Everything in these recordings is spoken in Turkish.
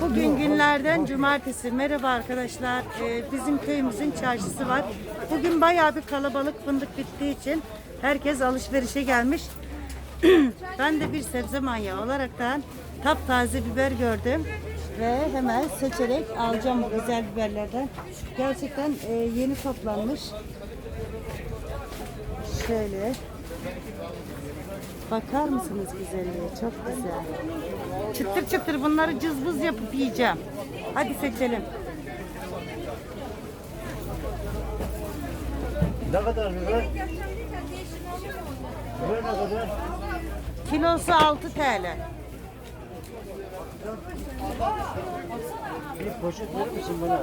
Bugün günlerden cumartesi. Merhaba arkadaşlar. Ee, bizim köyümüzün çarşısı var. Bugün bayağı bir kalabalık fındık bittiği için herkes alışverişe gelmiş. ben de bir sebze manyağı olaraktan taptaze biber gördüm ve hemen seçerek alacağım bu güzel biberlerden. Gerçekten e, yeni toplanmış. Şöyle. Bakar mısınız güzelliğe? Çok güzel. Çıtır çıtır bunları cızbız yapıp yiyeceğim. Hadi seçelim. Ne kadar biber? Biber ne kadar? Kilosu 6 TL. Bir poşet verir misin bana?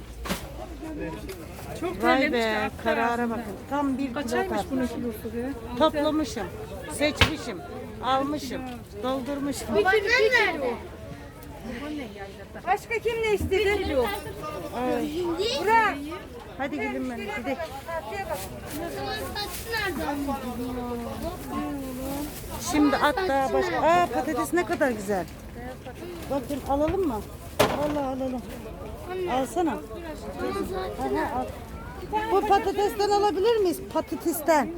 Çok Vay terlemiş de be karara bakın. Tam bir kilo Kaçaymış bunun kilosu be? Toplamışım, seçmişim, almışım, doldurmuşum. Başka kim ne istedi? Bir kilo. Bırak. Hadi gülüm ben, gidelim. Şimdi hatta başka... Aa patates ne kadar güzel. Bakın alalım mı? Vallahi alalım. Alsana. Bu patatesten alabilir miyiz? Patatesten.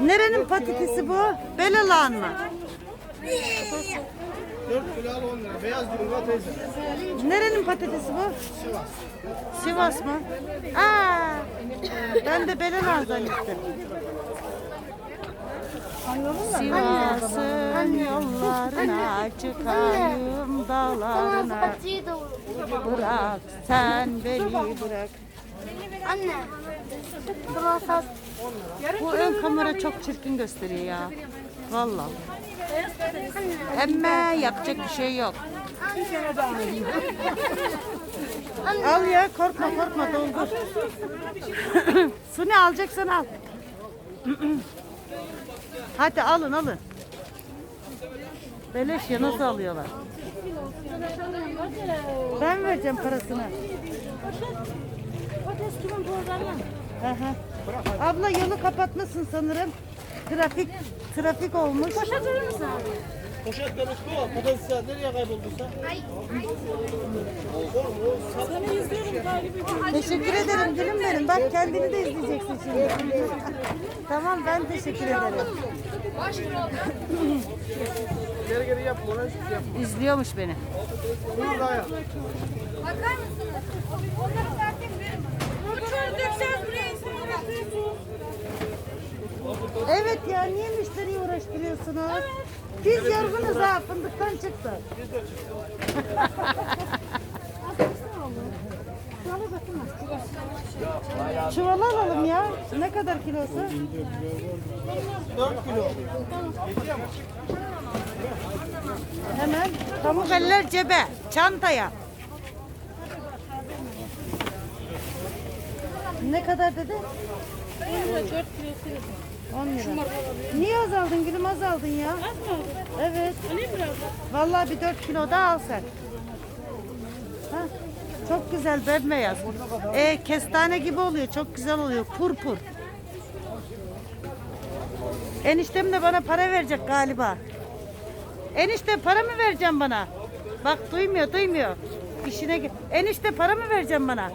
Nerenin patatesi bu? Belalan mı? 4 kilo al 10 lira. Beyaz diyorum teyze. Nerenin patatesi bu? Sivas mı? Aa, ben de Belalan zannettim. Sivas'ın yollarına çıkayım dağlarına. Bırak sen beni bırak. Anne. Bu ön kamera çok çirkin gösteriyor ya. Vallahi. Ama yapacak bir şey yok. Al ya korkma korkma doldur. Su ne alacaksan al. Hadi alın alın. Beleş ya nasıl alıyorlar? Ben vereceğim parasını. Aha. Abla yolu kapatmasın sanırım. Trafik trafik olmuş. Poşet demiş bu. Patatesler nereye kayboldu sen? Teşekkür ederim gülüm benim. Bak kendini de izleyeceksin şimdi. tamam ben teşekkür ederim. Geri geri yap. Hiçbir şey. İzliyormuş beni. Bunu daha yap. Bakar mısınız? Onları zaten verin. Uçuyor dökeceğiz buraya insan uğraştırıyorsunuz. Evet ya niye müşteriyi uğraştırıyorsunuz? Biz yorgunuz ha fındıktan çıktı. Çuvala alalım ya. Ne kadar kilosu? 4 kilo. Hemen pamuk eller cebe, çantaya. Ne kadar dedi? 10 lira. Niye azaldın gülüm azaldın ya? Az mı Evet. Vallahi bir 4 kilo da al sen. Güzel bembeyaz. E, kestane gibi oluyor. Çok güzel oluyor. Purpur. Eniştem de bana para verecek galiba. Enişte para mı vereceğim bana? Bak duymuyor duymuyor. İşine git. Enişte para mı vereceğim bana?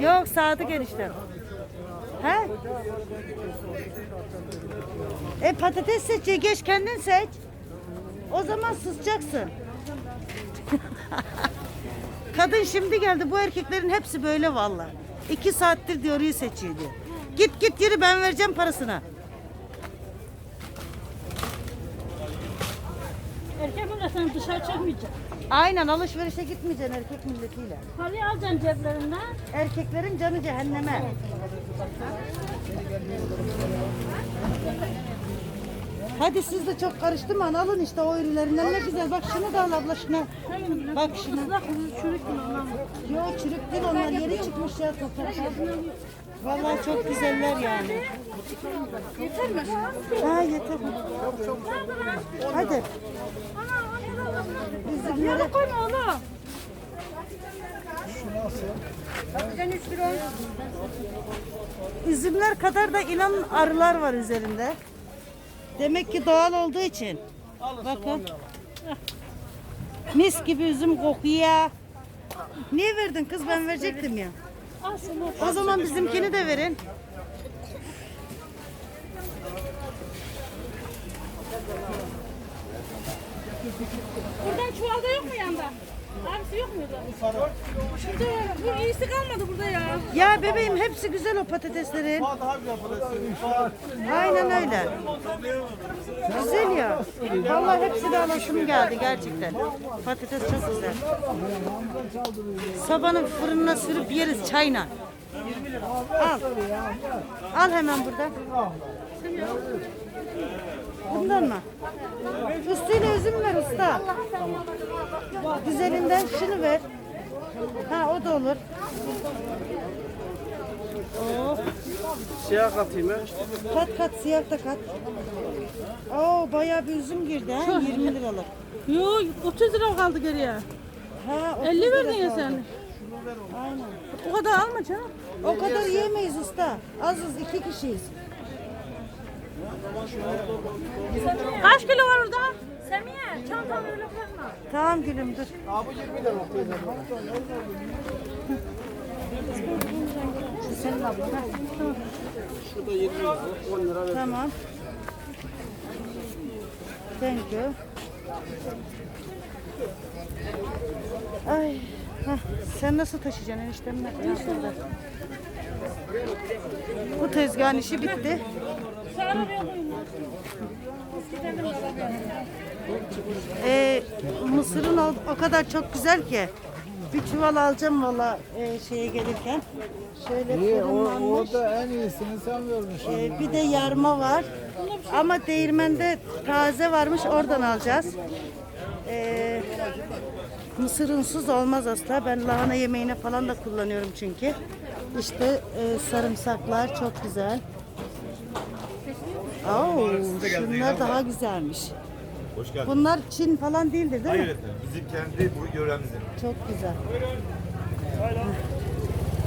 Yok Sadık eniştem. He? E patates seç, geç kendin seç. O zaman susacaksın. Kadın şimdi geldi. Bu erkeklerin hepsi böyle valla. İki saattir diyor iyi seçiyor diyor. Git git yürü ben vereceğim parasını. Erkek olasın dışarı çıkmayacaksın. Aynen alışverişe gitmeyeceksin erkek milletiyle. Parayı alacaksın ceplerinden. Erkeklerin canı cehenneme. Hadi siz de çok karıştırmayın. Alın işte o ürünlerinden ne güzel. Bak şunu da al abla şuna. Bak şuna. Yok çürük değil onlar yeni çıkmış ya topraktan. Vallahi çok güzeller yani. Yeter mi? Ha yeter. Hadi. Üzümleri Koyma oğlum. Patlıcan 3 kilo. Üzümler kadar da inan arılar var üzerinde. Demek ki doğal olduğu için. Bakın. Mis gibi üzüm kokuyor. Niye verdin kız ben verecektim ya. O zaman bizimkini de verin. Buradan çuvalda yok mu yanda? Abisi yok muydu? Şurada bu iyisi kalmadı burada ya. Ya bebeğim hepsi güzel o patateslerin. Aynen öyle. Güzel ya. Vallahi hepsi de alasım geldi gerçekten. Patates çok güzel. Sabahın fırınına sürüp yeriz çayla. Al. Al hemen burada. Bundan mı? Üstüne üzüm ver usta. Güzelinden şunu ver. Ha o da olur. Oh. Siyah katayım ha. Kat kat siyah da kat. Oo bayağı bir üzüm girdi ha 20 liralık. Yok 30 lira kaldı geriye. Ha 30 50 lira verdin ya sen. Aynen. O kadar alma canım. O kadar yiyemeyiz usta. Azız iki kişiyiz. Kaç kilo var orada? Semiye çantanı öyle bırakma. Tamam gülüm dur. Abi 20 lira teyze. Şurada 20 lira, 10 lira ver. Tamam. Thank you. Ay. Hah, sen nasıl taşıyacaksın eniştemle? Bu tezgahın işi bitti. Ee, mısırın o, o kadar çok güzel ki. Bir çuval alacağım valla e, şeye gelirken. Şöyle İyi, o, fırınlanmış. orada en iyisini sen vermişsin. Ee, bir de yarma var. Ama değirmende taze varmış oradan alacağız. Ee, mısır unsuz olmaz asla. Ben lahana yemeğine falan da kullanıyorum çünkü. İşte e, sarımsaklar çok güzel. Oo, şunlar daha güzelmiş. Hoş geldin. Bunlar Çin falan değildir değil Hayır mi? efendim. Bizim kendi bu yöremizin. Çok güzel.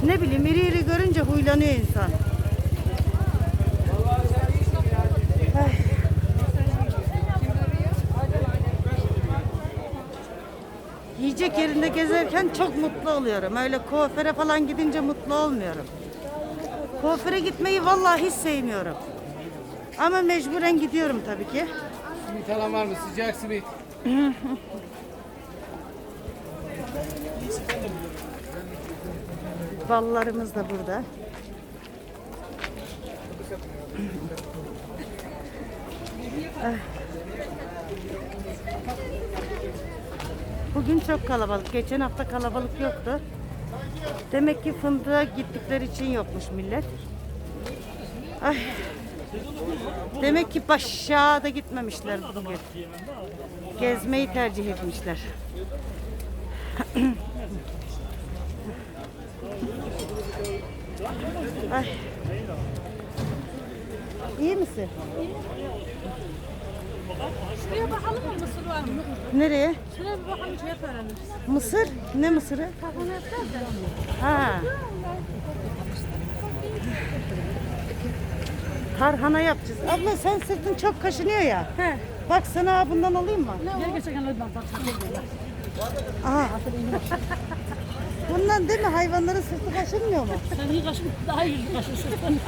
Ne bileyim iri iri görünce huylanıyor insan. Ay. Yiyecek yerinde gezerken çok mutlu oluyorum. Öyle kuaföre falan gidince mutlu olmuyorum. Kuaföre gitmeyi vallahi hiç sevmiyorum. Ama mecburen gidiyorum tabii ki. Simit alan var mı? Sıcak simit. Ballarımız da burada. Bugün çok kalabalık. Geçen hafta kalabalık yoktu. Demek ki fındığa gittikleri için yokmuş millet. Ay. Demek ki başa da gitmemişler bugün. Gezmeyi tercih etmişler. Ay. İyi misin? Şuraya bakalım mı mısır var mı? Nereye? Şuraya bir bakalım şey öğreniriz. Mısır? Ne mısırı? Kafana yapacağız da. Ha. Tarhana yapacağız. Abla sen sırtın çok kaşınıyor ya. He. Bak sana bundan alayım mı? Gel geçen öyle bak. Aha. Bundan değil mi? Hayvanların sırtı kaşınmıyor mu? Sen iyi kaşın, daha iyi kaşınsın.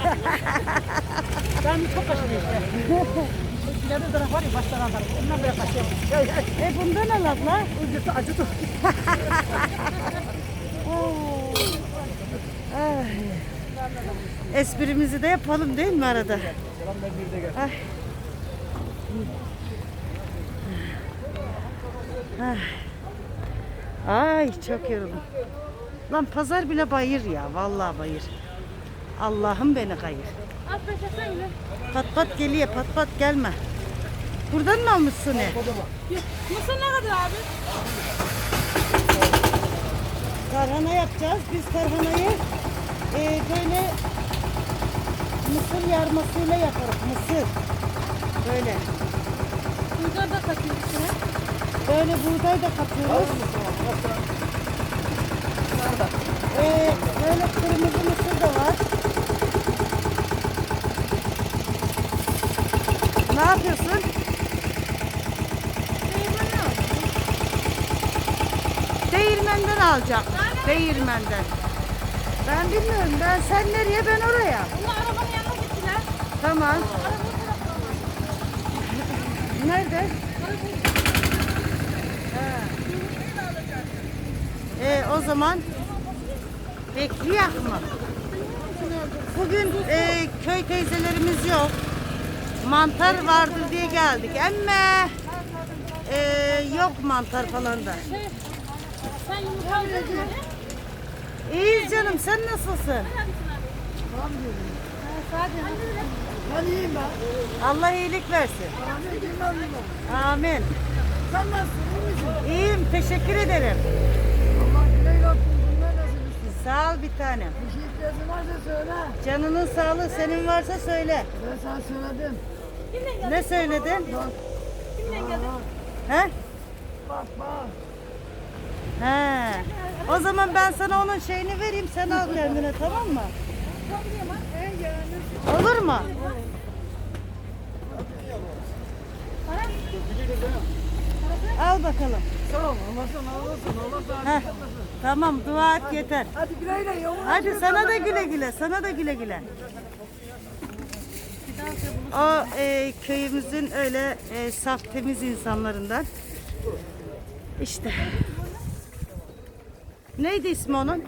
ben çok kaşınıyorum işte. İleride taraf var ya baştan atarım. Ondan böyle kaşıyorum. E bundan al abla. Ucusu acıdı. Oo. Ay. Esprimizi de yapalım değil mi arada? Ay. Ay. Çok yoruldum. Lan pazar bile bayır ya. Vallahi bayır. Allah'ım beni kayır. Pat pat geliyor pat pat gelme. Buradan mı almışsın ne? Mısır ne kadar abi? Tarhana yapacağız. Biz tarhanayı e, böyle mısır yarmasıyla yaparız. Mısır. Böyle. Burada da katayım içine. Böyle buğday da katıyoruz. Ee, böyle kırmızı mısır da var. Ne yapıyorsun? Değirmenden alacağım. Değirmenden. Ben bilmiyorum. Ben sen nereye ben oraya. Bunlar arabanın yanına gittiler. Tamam. Nerede? Ha. Ee, o zaman bekliyor mı? Bugün e, köy teyzelerimiz yok. Mantar vardır diye geldik. Ama e, yok mantar falan da. Sen yumurta? İyiyiz canım sen nasılsın? Ben iyiyim ben. Allah iyilik versin. Amin bilmem bilmem. Amin. Sen nasılsın? İyi misin? İyiyim teşekkür ederim. Allah güle güle bunlar nasıl düştün? Sağ ol bir tanem. Bir şey ihtiyacın varsa söyle. Canının sağlığı senin varsa söyle. Ben sana söyledim. Ne söyledin? Bak. He? Bak bak. He. O zaman ben sana onun şeyini vereyim sen al kendine tamam mı? Olur mu? Al bakalım. Sağ ol. Allah sana olasın. Allah sana Heh. Tamam dua et yeter. Hadi güle güle. Yolun Hadi sana da güle güle, sana da güle güle. O e, köyümüzün öyle e, saf temiz insanlarından. İşte. Neydi ismi onun?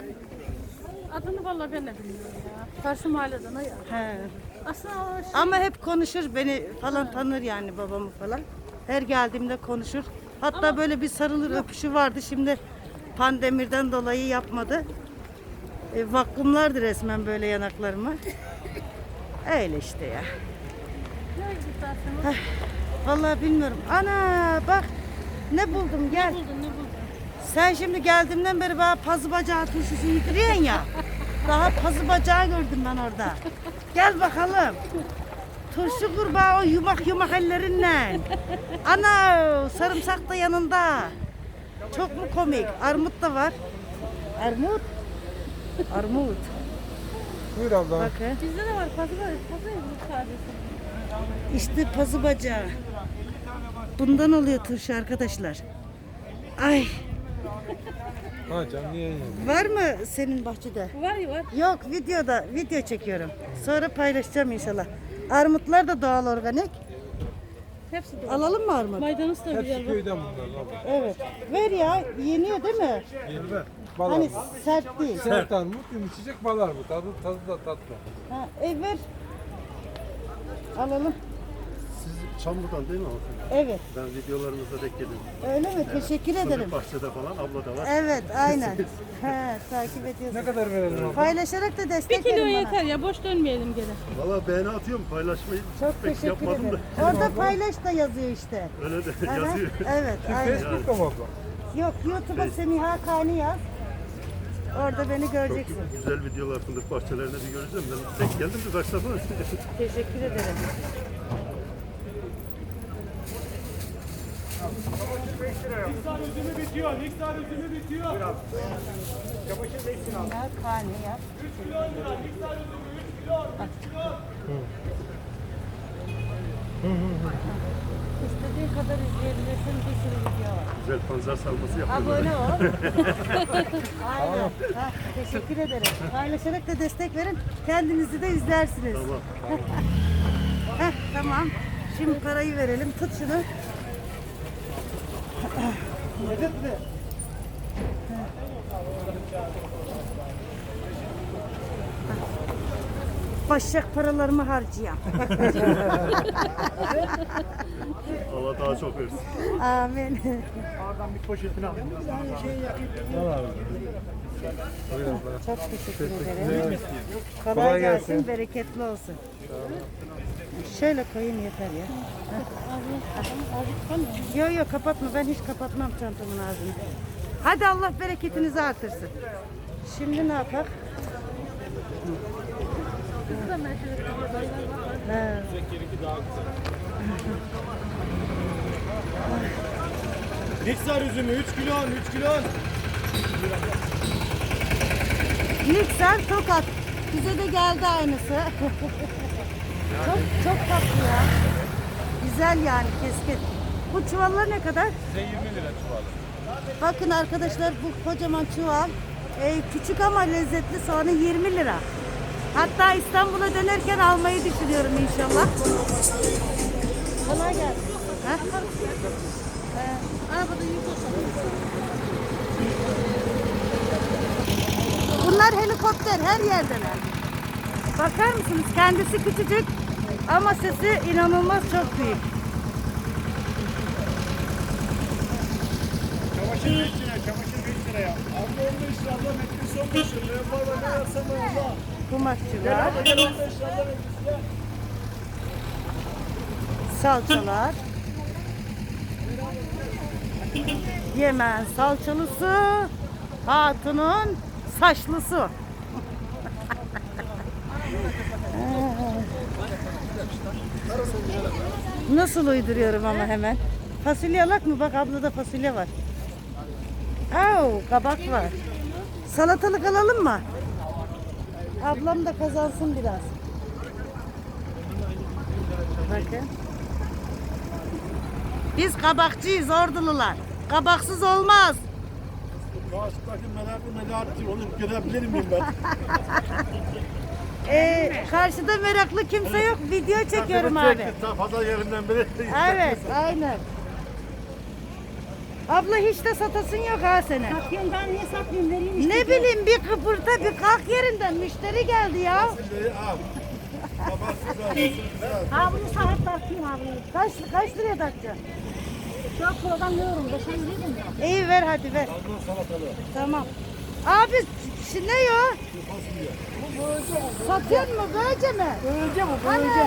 Adını vallahi ben de bilmiyorum ya. Karşı mahalleden o ya. He. Aslında o şey, Ama hep konuşur beni falan tanır yani babamı falan. Her geldiğimde konuşur. Hatta böyle bir sarılır öpüşü vardı. Şimdi pandemiden dolayı yapmadı. E, vakumlardı resmen böyle yanaklarımı. Öyle işte ya. ne gidersin? Vallahi bilmiyorum. Ana bak ne buldum gel. Buldun ne? Sen şimdi geldiğimden beri bana pazı bacağı turşusu yediriyorsun ya. Daha pazı bacağı gördüm ben orada. Gel bakalım. Turşu kurbağı o yumak yumak ellerinle. Ana sarımsak da yanında. Çok mu komik? Armut da var. Armut. Armut. Buyur abla. Bakın. Bizde de var fazla var. Fazla yok sadece. İşte pazı bacağı. Bundan oluyor turşu arkadaşlar. Ay Ha canlı yayın. var mı senin bahçede? Var ya var. Yok videoda video çekiyorum. Sonra paylaşacağım inşallah. Armutlar da doğal organik. Hepsi de. Alalım mı armut? Maydanoz da Hepsi güzel köyden bunlar abla. Evet. Ver ya yeniyor değil mi? Yeni ver. Bal Hani armut. sert değil. Sert armut, yumuşacık bal armut. Tadı, tadı da tatlı. Ha, e ver. Alalım. Siz Çamlı'dan değil mi hanımefendi? Evet. Ben videolarınıza denk geldim. Öyle mi? Teşekkür ederim. Bahçede falan abla da var. Evet aynen. He, takip ediyorsun. Ne kadar verelim abla? Paylaşarak da Bir destek kilo verin bana. yeter ya boş dönmeyelim gene. Valla beğeni atıyorum paylaşmayı Çok pek teşekkür yapmadım ederim. da. Orada paylaş da yazıyor işte. Öyle de Aha, yazıyor. Evet aynen. Facebook'ta mı abla? Yok YouTube'a Semiha Kani yaz. Orada beni göreceksin. Güzel videolar fındık bahçelerinde bir göreceğim. Ben denk geldim birkaç defa. Teşekkür ederim. Miktar üzümü bitiyor. Miktar üzümü bitiyor. Semiha Kani yaz. 3 kilo lira. Miktar üzümü 3 kilo. 3 kilo. İstediğin kadar izleyebilirsin. Bir sürü video var. Güzel panzar salması yapıyorum. Abone ol. Aynen. Ha, teşekkür ederim. Paylaşarak da destek verin. Kendinizi de izlersiniz. Tamam. Heh, tamam. Şimdi parayı verelim. Tut şunu. Başak paralarımı harcayacağım. Allah daha çok versin. Amin. Oradan bir poşetini al. Çok teşekkür ederim. Kolay, gelsin. bereketli olsun. Şöyle koyayım yeter ya. Yok yok kapatma. Ben hiç kapatmam çantamın ağzını. Hadi Allah bereketinizi artırsın. Şimdi ne yapak? Niksar üzümü 3 kilo 3 kilo. Niksar Tokat. Bize de geldi aynısı. çok çok tatlı ya. Güzel yani keskin. Bu çuvallar ne kadar? Size 20 lira çuvalı. Bakın arkadaşlar bu kocaman çuval. e, küçük ama lezzetli soğanı 20 lira. Hatta İstanbul'a dönerken almayı düşünüyorum inşallah. Kolay gelsin. Ha? Bunlar helikopter her yerdeler. Bakar mısınız? Kendisi küçücük ama sesi inanılmaz çok büyük. Çamaşır 5 lira, çamaşır 5 liraya. Abla 15 lira abla metresi 15 lira. Ne var ne yapsam abla. Kumaşçılar, Gel 15 lira abla metresi gel. salçalar. Yemen salçalısı, hatunun saçlısı. Nasıl uyduruyorum ama hemen. Fasulye alak mı? Bak ablada fasulye var. Au, kabak var. Salatalık alalım mı? Ablam da kazansın biraz. Bakın. Biz kabakçıyız ordulular. Kabaksız olmaz. Karşıdaki meraklı meraklı onu görebilir miyim ben? Ee, karşıda meraklı kimse yok. Video çekiyorum abi. Pazar yerinden beri. Evet, aynen. Abla hiç de satasın yok ha senin. Satıyorum ben niye satmayayım vereyim işte. Ne bileyim bir kıpırta bir kalk yerinden müşteri geldi ya. Fasulyeyi al. Babası güzel, güzel. Ha bunu saat takayım abi. Kaç kaç liraya takacaksın? Çok program yiyorum. Beşen yedim ya. İyi ver hadi ver. Tamam. Abi şi- ne o? Satıyor mu böylece mi? Böylece bu Ana böylece.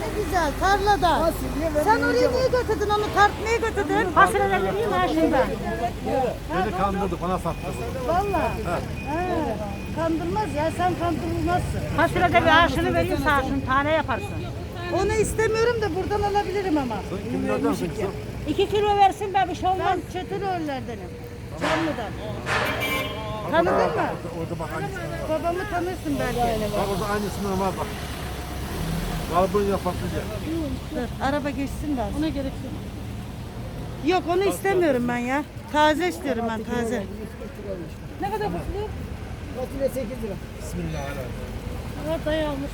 ne güzel tarlada. Fasulye ve Sen oraya bu. niye götürdün onu tartmaya götürdün? Fasulye de vereyim ha şimdi. Beni kandırdı, bana sattı. Valla. Kandırmaz ya sen kandırılmazsın. Fasulye de bir aşını vereyim sağ şunu tane yaparsın. Onu istemiyorum da buradan alabilirim ama. Kimlerdensin kızım? İki kilo versin be bir şey olmaz. Ben Çetiröllerdenim. Çamlı'dan. Tanıdın mı? Orada bak aynısı. Babamı tanırsın belki. Bak orada aynısından var bak. Kalıbın yapası diye. Dur, araba geçsin de. az. Ona gerek yok. Yok onu istemiyorum ben ya. Taze istiyorum ben taze. Ne kadar fasulye? Fasulye 8 lira. Dayı almış.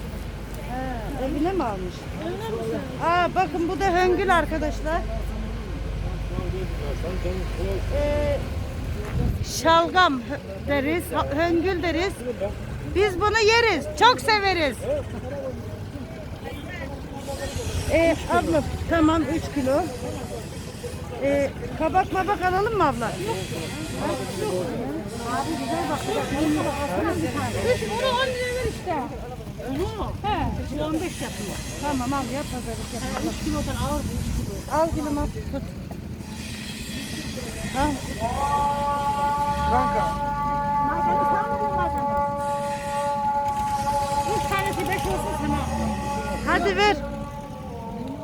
Ha, evine mi almış? Evine misin? Aa bakın bu da höngül arkadaşlar. Ee, şalgam deriz, ha- höngül deriz. Biz bunu yeriz, çok severiz. Ee, abla tamam 3 kilo. Ee, kabak mabak alalım mı abla? Abi güzel bak. Üç bunu 10 lira ver işte. He, bu 15 yapıyor. Tamam al ya pazarlık yap. 3 kilodan ağır bu 3 kilo. Al gülüm al tut. Al. Malzeme sağladın malzeme. 3 tanesi 5 olsun sana. Hadi ver.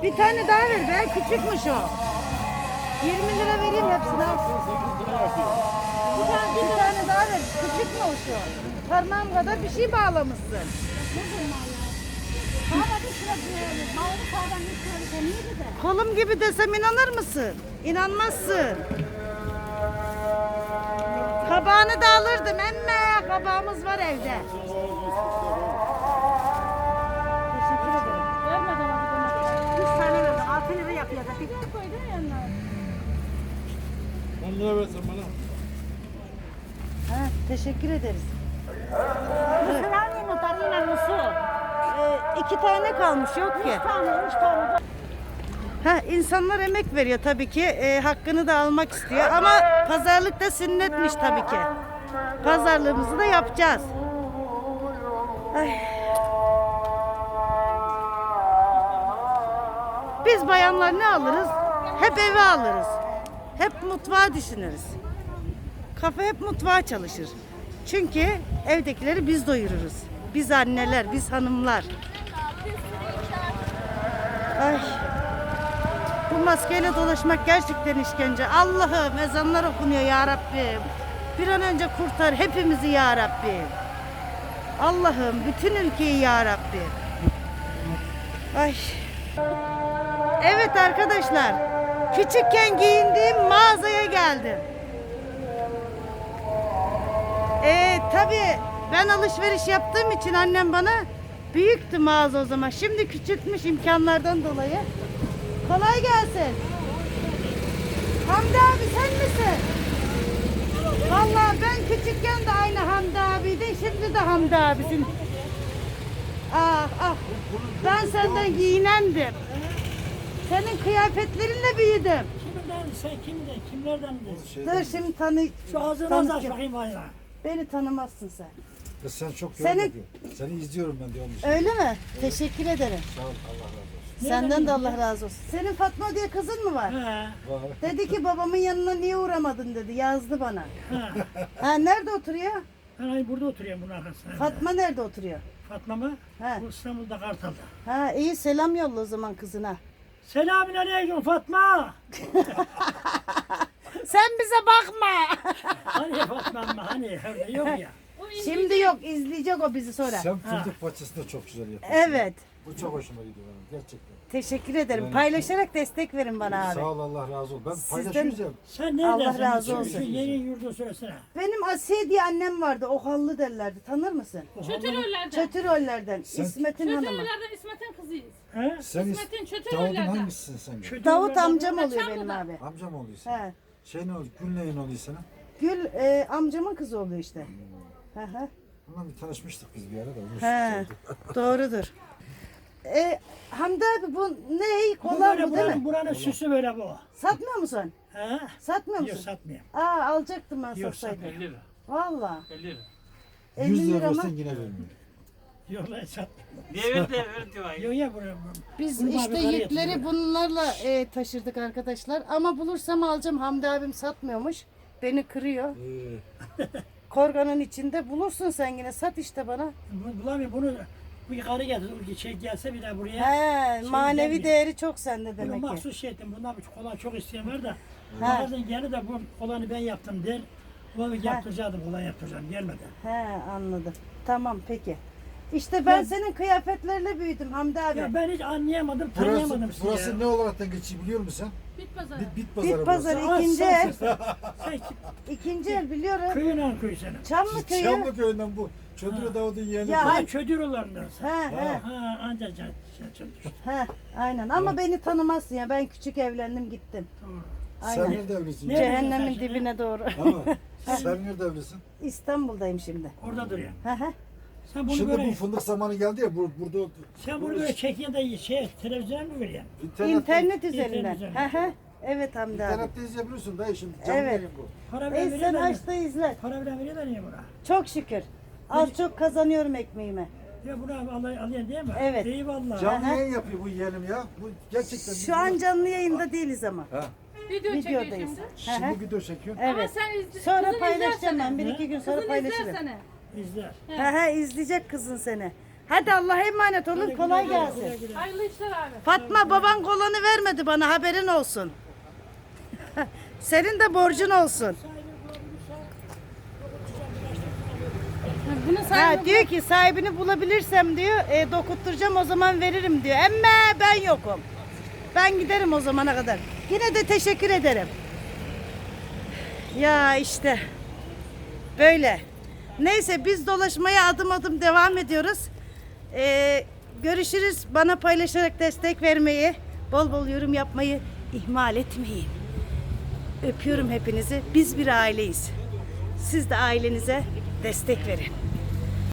Bir tane daha ver be. Küçükmüş o. 20 lira vereyim hepsini al. Bir tane, bir tane daha ver. Küçük mü o şu? Parmağım kadar bir şey bağlamışsın. Niye dedi? Kolum gibi desem inanır mısın? İnanmazsın. Kabağını da alırdım emme. Kabağımız var evde. 3 tane verdim. 6 lira yapıyor da. Bir koydun ya yanına. 10 lira versen bana. Ha, teşekkür ederiz. Mısır almayayım mı? Darıyla mısır. Ee, iki tane kalmış yok ki. 3 tane, 3 tane. Ha, insanlar emek veriyor tabii ki. Ee, hakkını da almak istiyor. Ama pazarlık da sünnetmiş tabii ki. Pazarlığımızı da yapacağız. Ay. Biz bayanlar ne alırız? Hep eve alırız. Hep mutfağı düşünürüz. Kafa hep mutfağa çalışır. Çünkü evdekileri biz doyururuz. Biz anneler, biz hanımlar. Ay. Bu maskeyle dolaşmak gerçekten işkence. Allah'ım ezanlar okunuyor ya Rabbim. Bir an önce kurtar hepimizi ya Rabbim. Allah'ım bütün ülkeyi ya Rabbim. Ay. Evet arkadaşlar. Küçükken giyindiğim mağazaya geldim. Ee, tabii ben alışveriş yaptığım için annem bana büyüktü mağaza o zaman. Şimdi küçültmüş imkanlardan dolayı. Kolay gelsin. Hamdi abi sen misin? Vallahi ben küçükken de aynı Hamdi abiydi. Şimdi de Hamdi abisin. Ah ah. Ben senden giyinendim. Senin kıyafetlerinle büyüdüm. Kimden sen kimden kimlerden Dur şimdi tanı. Şu ağzını az aç bakayım. Beni tanımazsın sen. Kız sen çok Seni- görmedin. Seni izliyorum ben diyormuş. Öyle mi? Teşekkür ederim. Sağ ol Allah razı olsun. Senden de Allah razı olsun. Senin Fatma diye kızın mı var? He. Var. Dedi ki babamın yanına niye uğramadın dedi. Yazdı bana. Ha nerede oturuyor? Ben hani burada oturuyorum bunun arkasında. Fatma nerede oturuyor? Fatma mı? He. Bu İstanbul'da Kartal'da. Ha iyi selam yolla o zaman kızına. Selamün aleyküm Fatma. Sen bize bakma. Hani Fatma amma hani orada yok ya. Şimdi yok izleyecek o bizi sonra. Sen fındık da çok güzel yapıyorsun. Evet. Bu çok hoşuma gidiyor benim gerçekten. Teşekkür ederim. Yani- Paylaşarak destek verin bana abi. Sağ ol Allah razı olsun. Ben Sizden- paylaşmayacağım. Sen neredesin? Allah razı Şu- olsun. Şu yeni yurdu söylesene. Benim Asiye diye annem vardı. Ohallı derlerdi. Tanır mısın? Çötüröllerden. Çötüröllerden. İsmet'in hanımı. Çötüröllerden İsmet'in kızıyız. He? Sen İsmet'in is- Çötüröllerden. Davud'un hangisisin sen? Kötü Davut amcam oluyor Çamlı'da. benim abi. Amcam oluyorsun. He. Şey ne oluyor? Gül neyin oluyor sana? Gül e, amcamın kızı oluyor işte. Hı hı. Bununla bir tanışmıştık biz bir ara da. He. Doğrudur. E, Hamdi abi bu ne? Bu Kola bu değil buranın, mi? buranın süsü böyle bu. Satmıyor musun? He? Satmıyor Yok musun? satmıyorum. Aa alacaktım ben Yok satsaydım. satmıyorum. 50 lira. Valla. 50 lira. 50 100 lira lira mı? versen yine vermiyor. Yok lan satmıyorum. Niye verdi? Verdi var. Yok ya buraya. Biz Bunu işte yükleri yatırıyor. bunlarla e, taşırdık arkadaşlar. Ama bulursam alacağım. Hamdi abim satmıyormuş. Beni kırıyor. Ee, Korganın içinde bulursun sen yine. Sat işte bana. Bu- Bulamıyorum bunu. Bu karı geldi. Şey gelse bile buraya. He, Şey manevi gelmiyor. değeri çok sende Bunu demek ki. mahsus şey ettim. Bundan bir kola çok isteyen var da. Bazen gelir de bu kolanı ben yaptım der. Bunu yaptıracaktım, kola yaptıracağım. Gelmedi. He anladım. Tamam peki. İşte ben Ya- senin kıyafetlerle büyüdüm Hamdi abi. Ya ben hiç anlayamadım, burası, tanıyamadım sizi burası ya. ne olaraktan geçiyor biliyor musun sen? Bit pazarı. Bit, bit pazarı Bit pazarı burası. İkinci sen- el. sen- sen İkinci el biliyorum. Köyün an köyü senin. Çamlı köyü. Çamlı köyünden bu. Çödürü Davud'un yeğeni. Ya. Ha çödür olanlar sen. He he. Ha anca can, şey. He aynen ama beni tanımazsın ya. Ben küçük evlendim gittim. Sen Aynen. nerede evlisin? Ne? Cehennemin Sen- dibine doğru. Ama sen nerede evlisin? İstanbul'dayım şimdi. Orada duruyor. Hı hı. Sen bunu Şimdi böyle, bu fındık zamanı geldi ya bur, burada sen bunu böyle çekiyor da şey, televizyona mı veriyorsun? internet, İnternet üzerinden. üzerinden. Hı hı. Evet Hamdi abi. internette izleyebiliyorsun dayı şimdi canlı Evet. yayın bu. Para E bile sen veriyorlar ya. aç da izle. Para bile veriyorlar ya buna. Çok şükür. Az çok kazanıyorum ekmeğimi. Ya bunu al- alıyorsun değil mi? Evet. Eyvallah. Canlı Aha. yayın yapıyor bu yeğenim ya. Bu gerçekten Şu an canlı yayında değiliz ama. Video çekiyor Videodayız. şimdi. Hı hı. Şimdi video çekiyor. Ama Evet. sen izle, Sonra kızın paylaşacağım izler ben. Bir iki gün sonra Kızın paylaşırım. izler seni. İzler. Hı hı izleyecek kızın seni. Hadi Allah'a emanet olun. Kolay gelsin. Hayırlı işler abi. Fatma baban kolanı vermedi bana haberin olsun. Senin de borcun olsun. Bunu Ha, diyor ki sahibini bulabilirsem diyor e, dokutturacağım o zaman veririm diyor. Ama ben yokum. Ben giderim o zamana kadar. Yine de teşekkür ederim. Ya işte böyle. Neyse biz dolaşmaya adım adım devam ediyoruz. Ee, görüşürüz. Bana paylaşarak destek vermeyi, bol bol yorum yapmayı ihmal etmeyin. Öpüyorum hepinizi. Biz bir aileyiz. Siz de ailenize destek verin.